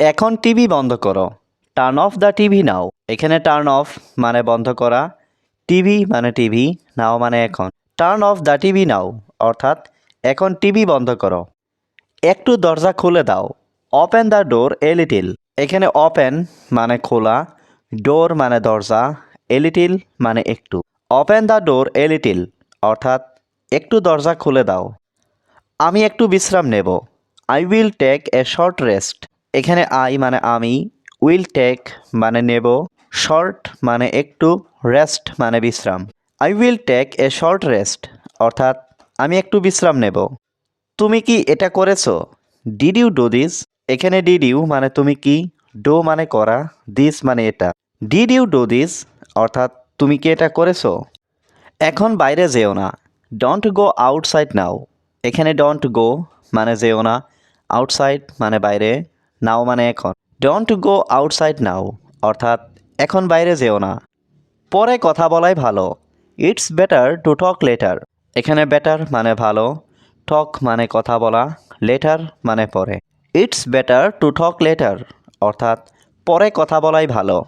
এখন টিভি বন্ধ করো। Turn off the TV now এখানে টার্ন অফ মানে বন্ধ করা। টিভি মানে টিভি নাও মানে এখন। Turn off the TV now অর্থাৎ এখন টিভি বন্ধ করো। একটু দরজা খুলে দাও। Open the door a little এখানে ওপেন মানে খোলা ডোর মানে দরজা এ লিটিল মানে একটু। Open the door a little অর্থাৎ একটু দরজা খুলে দাও। আমি একটু বিশ্রাম নেব। I will take a short rest এখানে আই মানে আমি উইল টেক মানে নেব শর্ট মানে একটু রেস্ট মানে বিশ্রাম। I will take a short rest অর্থাৎ আমি একটু বিশ্রাম নেব। তুমি কি এটা করেছ? ডিড ইউ ডু দিস এখানে ডিড ইউ মানে তুমি কি? ডো মানে করা দিস মানে এটা। ডিড ইউ ডু দিস অর্থাৎ তুমি কি এটা করেছ? এখন বাইরে যেও না। ডোন্ট গো আউটসাইড নাও এখানে ডোন্ট গো মানে যেও না। আউটসাইড মানে বাইরে। নাও মানে এখন। ডোন্ট গো আউটসাইড নাও অর্থাৎ এখন বাইরে যেও না। পরে কথা বলাই ভালো। It's better to talk later এখানে বেটার মানে ভালো টক মানে কথা বলা লেটার মানে পরে। It's better to talk later অর্থাৎ পরে কথা বলাই ভালো।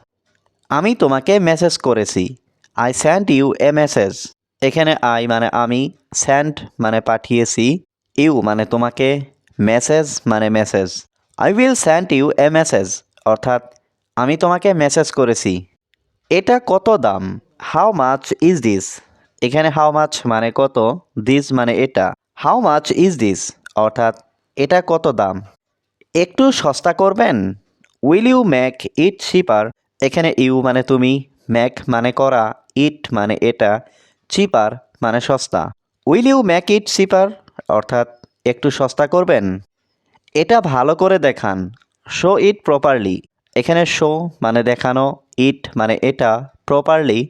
আমি তোমাকে মেসেজ করেছি। I send you a message এখানে আই মানে আমি স্যান্ড মানে পাঠিয়েছি। ইউ মানে তোমাকে মেসেজ মানে message I will send you a message অর্থাৎ, আমি তোমাকে মেসেজ করেছি। এটা কত দাম? হাউ মাচ ইজ দিস এখানে হাউ মাচ মানে কত? দিস মানে এটা। হাউ মাচ ইজ দিস অর্থাৎ, এটা কত দাম? একটু সস্তা করবেন? Will you make it cheaper এখানে ইউ মানে তুমি ম্যাক মানে করা ইট মানে এটা চিপার মানে সস্তা। Will you make it cheaper অর্থাৎ, একটু সস্তা করবেন? এটা ভালো করে দেখান। শো ইট প্রপারলি এখানে শো মানে দেখানো ইট মানে এটা প্রপারলি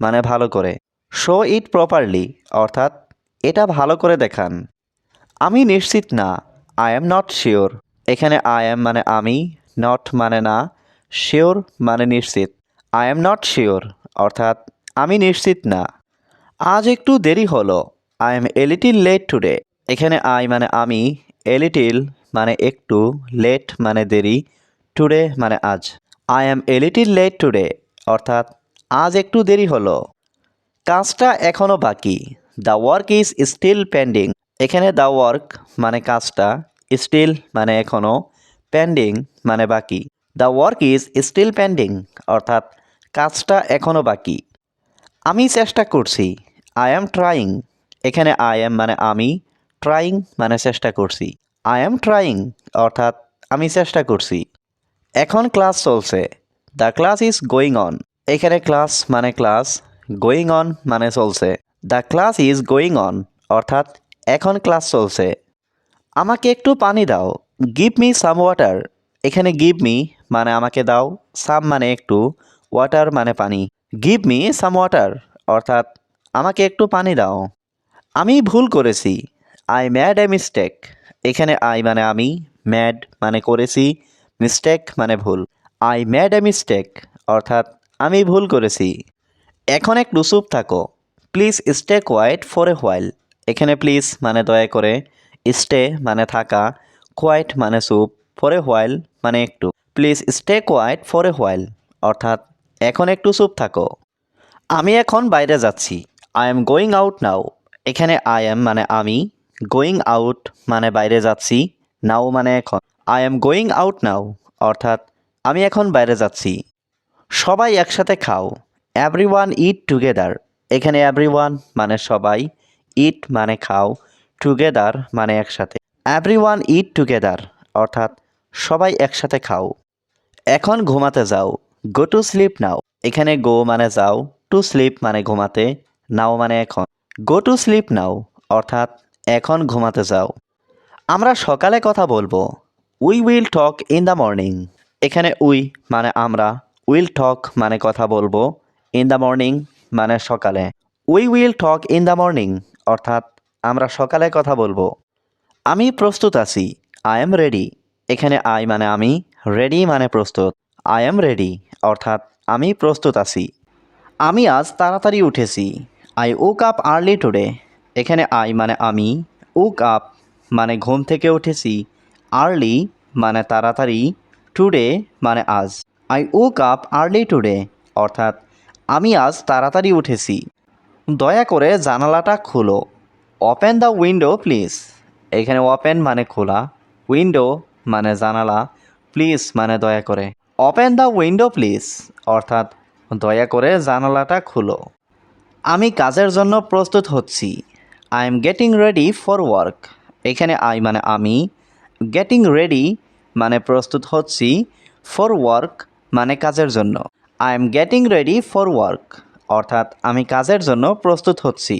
মানে ভালো করে। শো ইট প্রপারলি অর্থাৎ এটা ভালো করে দেখান। আমি নিশ্চিত না আই এম নট শিওর এখানে আই এম মানে আমি নট মানে না শিওর মানে নিশ্চিত। আই এম নট শিওর অর্থাৎ আমি নিশ্চিত না। আজ একটু দেরি হলো। I am a little late today এখানে আই মানে আমি এ লিটিল মানে একটু লেট মানে দেরি। টুডে মানে আজ। I am a little late today অর্থাৎ আজ একটু দেরি হলো। কাজটা এখনও বাকি। The work is still pending এখানে দ্য ওয়ার্ক মানে কাজটা স্টিল মানে এখনও পেন্ডিং মানে বাকি। The work is still pending অর্থাৎ কাজটা এখনও বাকি। আমি চেষ্টা করছি। আই অ্যাম ট্রাইং এখানে আই এম মানে আমি ট্রাইং মানে চেষ্টা করছি। আই অ্যাম ট্রাইং অর্থাৎ আমি চেষ্টা করছি। এখন ক্লাস চলছে। The class is going on এখানে ক্লাস মানে ক্লাস গোয়িং অন মানে চলছে। The class is going on অর্থাৎ এখন ক্লাস চলছে। আমাকে একটু পানি দাও। গিভ মি সাম ওয়াটার এখানে গিভ মি মানে আমাকে দাও। সাম মানে একটু ওয়াটার মানে পানি। গিভ মি সাম ওয়াটার অর্থাৎ আমাকে একটু পানি দাও। আমি ভুল করেছি। আই ম্যাড এ মিস্টেক এখানে আই মানে আমি ম্যাড মানে করেছি মিস্টেক মানে ভুল। আই ম্যাড এ মিস্টেক অর্থাৎ আমি ভুল করেছি। এখন একটু চুপ থাকো। Please stay quiet for a while এখানে প্লিজ মানে দয়া করে স্টে মানে থাকা কোয়াইট মানে চুপ ফর এ হোয়াইল মানে একটু। Please stay quiet for a while অর্থাৎ এখন একটু চুপ থাকো। আমি এখন বাইরে যাচ্ছি। I am going out now এখানে আই এম মানে আমি গোয়িং আউট মানে বাইরে যাচ্ছি নাও মানে এখন। I am going out now অর্থাৎ আমি এখন বাইরে যাচ্ছি। সবাই একসাথে খাও। এভরি ওয়ান ইট টুগেদার এখানে এভরি ওয়ান মানে সবাই ইট মানে খাও টুগেদার মানে একসাথে। এভরি ওয়ান ইট টুগেদার অর্থাৎ সবাই একসাথে খাও। এখন ঘুমাতে যাও। গো টু স্লিপ নাও এখানে গো মানে যাও টু স্লিপ মানে ঘুমাতে নাও মানে এখন। গো টু স্লিপ নাও অর্থাৎ এখন ঘুমাতে যাও আমরা সকালে কথা বলব। We will talk in the morning এখানে উই মানে আমরা। উইল টক মানে কথা বলব। ইন দ্য মর্নিং মানে সকালে। We will talk in the morning অর্থাৎ আমরা সকালে কথা বলব। আমি প্রস্তুত আছি। আই এম রেডি এখানে আই মানে আমি রেডি মানে প্রস্তুত। আই এম রেডি অর্থাৎ আমি প্রস্তুত আছি। আমি আজ তাড়াতাড়ি উঠেছি। I woke up early today এখানে আই মানে আমি ওক আপ মানে ঘুম থেকে উঠেছি, আর্লি মানে তাড়াতাড়ি, টুডে মানে আজ। I woke up early today, অর্থাৎ আমি আজ তাড়াতাড়ি উঠেছি। দয়া করে জানালাটা খুলো। ওপেন দ্য উইন্ডো প্লিজ এখানে ওপেন মানে খোলা উইন্ডো মানে জানালা প্লিজ মানে দয়া করে। ওপেন দ্য উইন্ডো প্লিজ অর্থাৎ দয়া করে জানালাটা খুলো। আমি কাজের জন্য প্রস্তুত হচ্ছি। I am getting ready for work এখানে আই মানে আমি। গেটিং রেডি মানে প্রস্তুত হচ্ছি ফর ওয়ার্ক মানে কাজের জন্য। I am getting ready for work অর্থাৎ আমি কাজের জন্য প্রস্তুত হচ্ছি।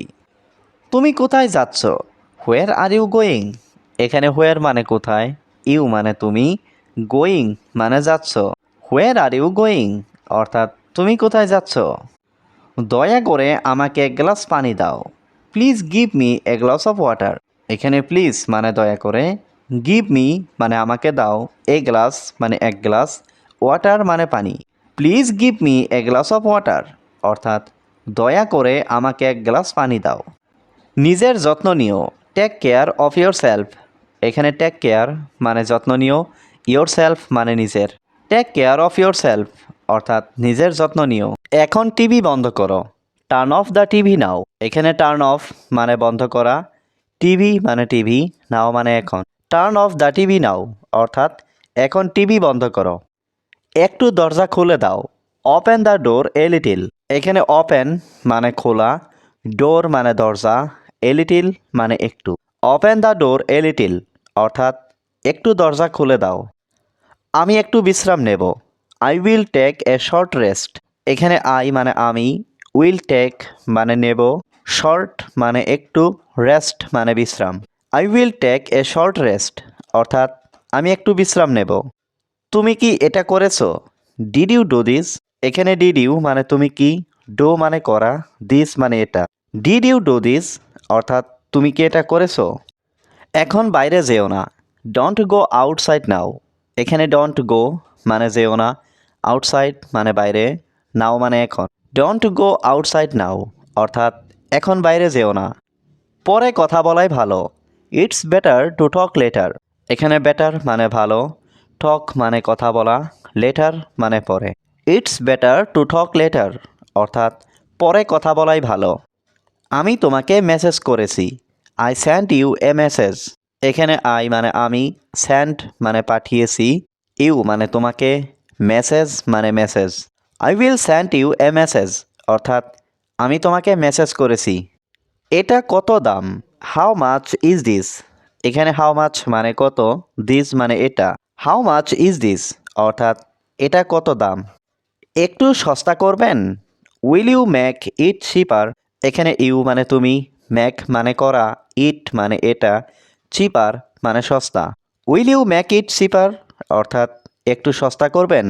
তুমি কোথায় যাচ্ছ? হোয়ার আর ইউ গোয়িং এখানে হোয়ার মানে কোথায়? ইউ মানে তুমি গোয়িং মানে যাচ্ছ। হোয়ার আর ইউ গোয়িং অর্থাৎ তুমি কোথায় যাচ্ছ? দয়া করে আমাকে এক গ্লাস পানি দাও। Please give me a glass of water. এখানে প্লিজ মানে দয়া করে, গিভ মি মানে আমাকে দাও, এ গ্লাস মানে এক গ্লাস, ওয়াটার মানে পানি। Please give me a glass of water, অর্থাৎ দয়া করে আমাকে এক গ্লাস পানি দাও। নিজের যত্ন নিও take care of yourself এখানে টেক কেয়ার মানে যত্ন নিও ইয়োর সেলফ মানে নিজের। Take care of yourself অর্থাৎ নিজের যত্ন নিও। এখন টিভি বন্ধ করো। Turn off the TV now এখানে টার্ন অফ মানে বন্ধ করা। টিভি মানে টিভি নাও মানে এখন। Turn off the TV now অর্থাৎ এখন টিভি বন্ধ করো। একটু দরজা খুলে দাও। Open the door a little এখানে ওপেন মানে খোলা ডোর মানে দরজা এ লিটিল মানে একটু। Open the door a little অর্থাৎ একটু দরজা খুলে দাও। আমি একটু বিশ্রাম নেব। I will take a short rest এখানে আই মানে আমি উইল টেক মানে নেব শর্ট মানে একটু রেস্ট মানে বিশ্রাম। I will take a short rest অর্থাৎ আমি একটু বিশ্রাম নেব। তুমি কি এটা করেছ? ডিড ইউ ডু দিস এখানে ডিড ইউ মানে তুমি কি? ডো মানে করা দিস মানে এটা। ডিড ইউ ডু দিস অর্থাৎ তুমি কি এটা করেছ? এখন বাইরে যেও না। ডোন্ট গো আউটসাইড নাও এখানে ডোন্ট গো মানে যেও না। আউটসাইড মানে বাইরে নাও মানে এখন। ডোন্ট গো আউটসাইড নাও অর্থাৎ, এখন বাইরে যেও না। পরে কথা বলাই ভালো। It's better to talk later এখানে বেটার মানে ভালো। টক মানে কথা বলা। লেটার মানে পরে। It's better to talk later অর্থাৎ, পরে কথা বলাই ভালো। আমি তোমাকে মেসেজ করেছি। I send you a message এখানে আই মানে আমি স্যান্ড মানে পাঠিয়েছি। ইউ মানে তোমাকে মেসেজ মানে message I will send you a message অর্থাৎ, আমি তোমাকে মেসেজ করেছি। এটা কত দাম? হাউ মাচ ইজ দিস এখানে হাউ মাচ মানে কত? দিস মানে এটা। হাউ মাচ ইজ দিস অর্থাৎ, এটা কত দাম? একটু সস্তা করবেন? Will you make it cheaper এখানে ইউ মানে তুমি ম্যাক মানে করা ইট মানে এটা চিপার মানে সস্তা। Will you make it cheaper অর্থাৎ, একটু সস্তা করবেন?